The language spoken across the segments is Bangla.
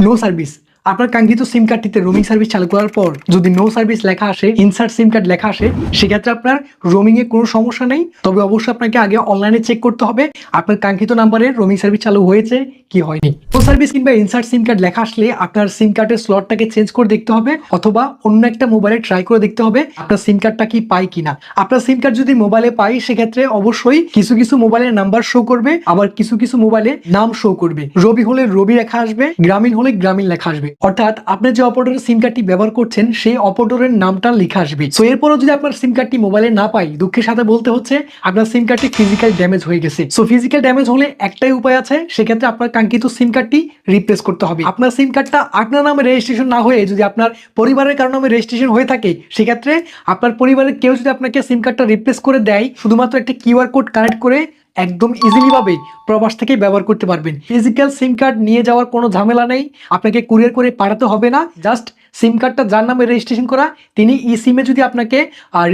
নো সার্ভিস আপনার কাঙ্ক্ষিত সিম কার্ডটিতে রোমিং সার্ভিস চালু করার পর যদি নো সার্ভিস লেখা আসে ইনসার্ট সিম কার্ড লেখা আসে, সেক্ষেত্রে আপনার রোমিং এ কোনো সমস্যা নেই। তবে অবশ্যই আপনাকে আগে অনলাইনে চেক করতে হবে, আপনার কাঙ্ক্ষিত নাম্বারে রোমিং সার্ভিস চালু হয়েছে কি হয়নি। নো সার্ভিস কিংবা ইনসার্ট সিম কার্ড লেখা আসলে আপনার সিম কার্ডের স্লটটাকে চেঞ্জ করে দেখতে হবে, অথবা অন্য একটা মোবাইলে ট্রাই করে দেখতে হবে আপনার সিম কার্ডটা কি পাই কিনা। আপনার সিম কার্ড যদি মোবাইলে পাই সেক্ষেত্রে অবশ্যই কিছু কিছু মোবাইলের নাম্বার শো করবে, আবার কিছু কিছু মোবাইলে নাম শো করবে। রবি হলে রবি লেখা আসবে, গ্রামীণ হলে গ্রামীণ লেখা আসবে। অর্থাৎ আপনি যে অপারেটরের সিম কার্ডটি ব্যবহার করছেন, সেই অপারেটরের নামটা লেখা আসবে। সো এরপরও যদি আপনার সিম কার্ডটি মোবাইলে না পাই, দুঃখের সাথে বলতে হচ্ছে, আপনার সিম কার্ডটি ফিজিক্যাল ড্যামেজ হয়ে গেছে। সো ফিজিক্যাল ড্যামেজ হলে একটাই উপায় আছে, সেক্ষেত্রে আপনার কাঙ্ক্ষিত সিম কার্ডটি রিপ্লেস করতে হবে। আপনার সিম কার্ডটা আপনার নামে রেজিস্ট্রেশন না হয়ে যদি আপনার পরিবারের কারণে নামে রেজিস্ট্রেশন হয়ে থাকে, সেক্ষেত্রে আপনার পরিবারের কেউ যদি আপনাকে সিম কার্ডটা রিপ্লেস করে দেয়, শুধুমাত্র একটি কিউআর কোড কানেক্ট করে একদম ইজিলি ভাবে প্রবাস থেকে ব্যবহার করতে পারবেন। ফিজিক্যাল সিম কার্ড নিয়ে যাওয়ার কোনো ঝামেলা নেই, আপনাকে কুরিয়ার করে পাঠাতে হবে না। জাস্ট সিম কার্ডটা যার নামে রেজিস্ট্রেশন করা, তিনি ই সিমে যদি আপনাকে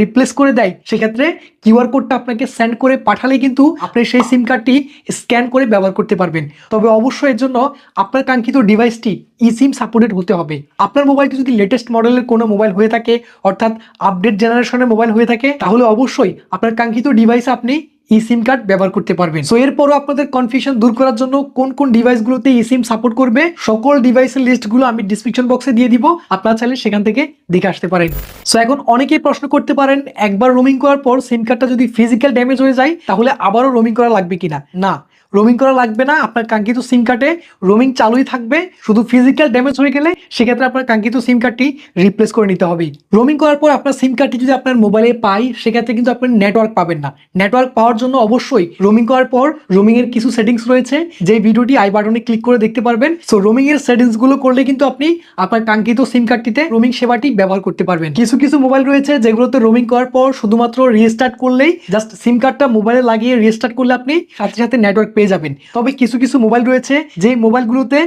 রিপ্লেস করে দেয়, সেক্ষেত্রে কিউআর কোডটা আপনাকে সেন্ড করে পাঠালে কিন্তু আপনি সেই সিম কার্ডটি স্ক্যান করে ব্যবহার করতে পারবেন। তবে অবশ্যই এর জন্য আপনার কাঙ্ক্ষিত ডিভাইসটি ই সিম সাপোর্টেড হতে হবে। আপনার মোবাইলটি যদি লেটেস্ট মডেলের কোনো মোবাইল হয়ে থাকে, অর্থাৎ আপডেট জেনারেশনের মোবাইল হয়ে থাকে, তাহলে অবশ্যই আপনার কাঙ্ক্ষিত ডিভাইস আপনি ই সিম কার্ড ব্যবহার করতে পারবেন। সো এরপরও আপনাদের কনফিউশন দূর করার জন্য কোন কোন ডিভাইসগুলোতে ই সিম সাপোর্ট করবে, সকল ডিভাইসের লিস্টগুলো আমি ডিসক্রিপশন বক্সে দিয়ে দিব, আপনারা চাইলে সেখান থেকে দেখে আসতে পারেন। সো এখন অনেকেই প্রশ্ন করতে পারেন, একবার রোমিং করার পর সিম কার্ডটা যদি ফিজিক্যাল ড্যামেজ হয়ে যায়, তাহলে আবারও রোমিং করা লাগবে কিনা? না। রোমিং করা লাগবে না, আপনার কাঙ্ক্ষিত সিম কার্ডে রোমিং চালুই থাকবে। শুধু ফিজিক্যাল ড্যামেজ হয়ে গেলে সেক্ষেত্রে আপনার কাঙ্ক্ষিত সিম কার্ডটি রিপ্লেস করে নিতে হবে। রোমিং করার পর আপনার সিম কার্ডটি যদি আপনার মোবাইলে পাই, সেক্ষেত্রে কিন্তু আপনি নেটওয়ার্ক পাবেন না। নেটওয়ার্ক পাওয়ার জন্য অবশ্যই রোমিং করার পর রোমিং এর কিছু সেটিংস রয়েছে যে ভিডিওটি আই বাটনে ক্লিক করে দেখতে পারবেন। সো রোমিং এর সেটিংসগুলো করলে কিন্তু আপনি আপনার কাঙ্ক্ষিত সিম কার্ডটিতে রোমিং সেবাটি ব্যবহার করতে পারবেন। কিছু কিছু মোবাইল রয়েছে যেগুলোতে রোমিং করার পর শুধুমাত্র রিস্টার্ট করলেই জাস্ট সিম কার্ডটা মোবাইলে লাগিয়ে রিস্টার্ট করলে আপনি সাথে সাথে নেটওয়ার্ক পেয়ে যাবেন। তবে কিছু কিছু মোবাইল রয়েছে যে মোবাইলগুলোতে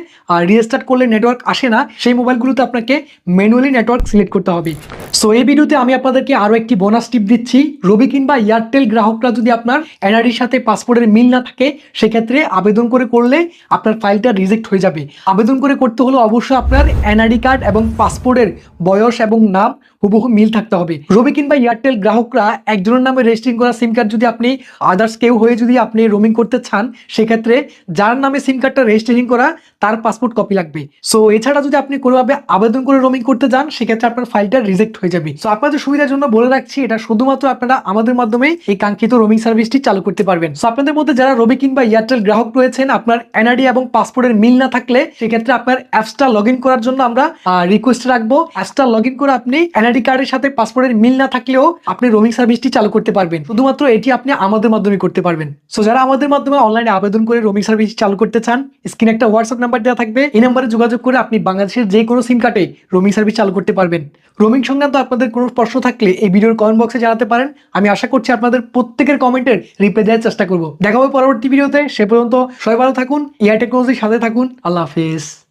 রিস্টার্ট করলে নেটওয়ার্ক আসে না, সেই মোবাইলগুলোতে আপনাকে ম্যানুয়ালি নেটওয়ার্ক সিলেক্ট করতে হবে। সো এই ভিডিওতে আমি আপনাদেরকে আরও একটি বোনাস টিপ দিচ্ছি। রবি কিংবা এয়ারটেল গ্রাহকরা যদি আপনার এনআরডির সাথে পাসপোর্টের মিল না থাকে, সেক্ষেত্রে আবেদন করে করলে আপনার ফাইলটা রিজেক্ট হয়ে যাবে। আবেদন করে করতে হলে অবশ্যই আপনার এনআরডি কার্ড এবং পাসপোর্টের বয়স এবং নাম হুবহু মিল থাকতে হবে। রবি কিংবা এয়ারটেল গ্রাহকরা একজনের নামে রেজিস্ট্রিং করা সিম কার্ড যদি আপনি আদার্স কেউ হয়ে যদি আপনি রোমিং করতে চান সেক্ষেত্রে যার নামে সিম কার্ডটা রেজিস্ট্রেশন করা তার পাসপোর্ট কপি লাগবে। সো এছাড়া যদি আপনি কোনোভাবে আবেদন করে রোমিং করতে যান, সেক্ষেত্রে আপনার ফাইলটা রিজেক্ট হয়ে যাবে। সো আপনাদের সুবিধার জন্য বলে রাখছি, এটা শুধুমাত্র আপনারা আমাদের মাধ্যমে এই কাঙ্ক্ষিত রোমিং সার্ভিসটি চালু করতে পারবেন। সো আপনাদের মধ্যে যারা রবি কিংবা এয়ারটেল গ্রাহক রয়েছেন, আপনার এনআরডি এবং পাসপোর্টের মিল না থাকলে, সেক্ষেত্রে আপনার অ্যাপসটা লগ করার জন্য আমরা রিকোয়েস্ট রাখব। অ্যাপসটা লগ করে আপনি এনআরডি কার্ডের সাথে পাসপোর্টের মিল না থাকলেও আপনি রোমিং সার্ভিসটি চালু করতে পারবেন। শুধুমাত্র এটি আপনি আমাদের মাধ্যমে করতে পারবেন। সো যারা আমাদের মাধ্যমে অনলাইনে আবেদন করে রোমিং সার্ভিস চালু করতে চান স্ক্রিনে একটা হোয়াটসঅ্যাপ নাম্বার দেওয়া থাকবে। এই নাম্বারে যোগাযোগ করে আপনি বাংলাদেশের যে কোনো সিম কার্ডে রোমিং সার্ভিস চালু করতে পারবেন। রোমিং সংক্রান্ত আপনাদের কোনো প্রশ্ন থাকলে এই ভিডিওর কমেন্ট বক্সে জানাতে পারেন। আমি আশা করছি আপনাদের প্রত্যেকের কমেন্টের রিপ্লাই দেওয়ার চেষ্টা করব। দেখা হবে পরবর্তী ভিডিওতে সে পর্যন্ত সবাই ভালো থাকুন এয়ার টেকনোলজির সাথে থাকুন। আল্লাহ হাফিজ।